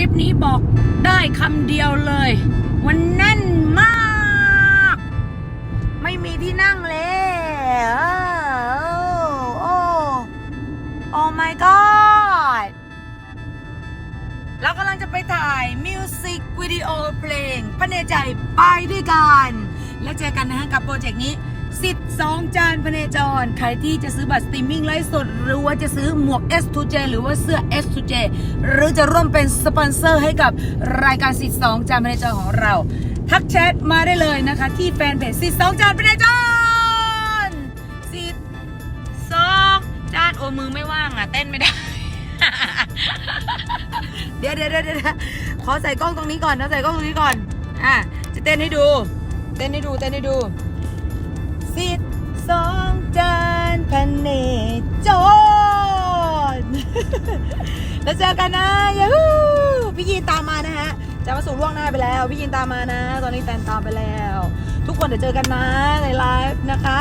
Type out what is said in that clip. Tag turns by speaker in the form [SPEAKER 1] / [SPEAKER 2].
[SPEAKER 1] ริปนี้บอกได้คำเดียวเลยวันแน่นมาก ไม่มีที่นั่งเลยโอ้โอ้โอ้ my god เรากำลังจะไปถ่ายมิวสิกวิดีโอเพลงพระเนใจไปด้วยกัน แล้วเจอกันนะฮะกับโปรเจกต์นี้ สิทธิ์สองจานพระเนจร ใครที่จะซื้อบัตรสตรีมมิ่งไลฟ์สด หรือว่าจะซื้อหมวก S2J หรือว่าเสื้อ S2J หรือจะร่วมเป็นสปอนเซอร์ให้กับรายการสิทธิ์สองจานพระเนจรของเรา ทักแชทมาได้เลยนะคะ ที่แฟนเพจสิทธิ์สองจานพระเนจรสิทธิ์สองจานโอมือไม่ว่างอะ เต้นไม่ได้เดี๋ยวเดี๋ยวเดี๋ยวเดี๋ยวขอใส่กล้องตรงนี้ก่อนนะใส่กล้องตรงนี้ก่อน อะจะเต้นให้ดู เต้นให้ดูเต้นให้ดู สิทธิ์สองจานพันเนจรแล้วเจอกันนะยูฮูพี่ยีนตามมานะฮะจะมาสู่ล่วงหน้าไปแล้วพี่ยีนตามมานะ ตอนนี้แตนตามไปแล้ว ทุกคนเดี๋ยวเจอกันนะในไลฟ์นะคะ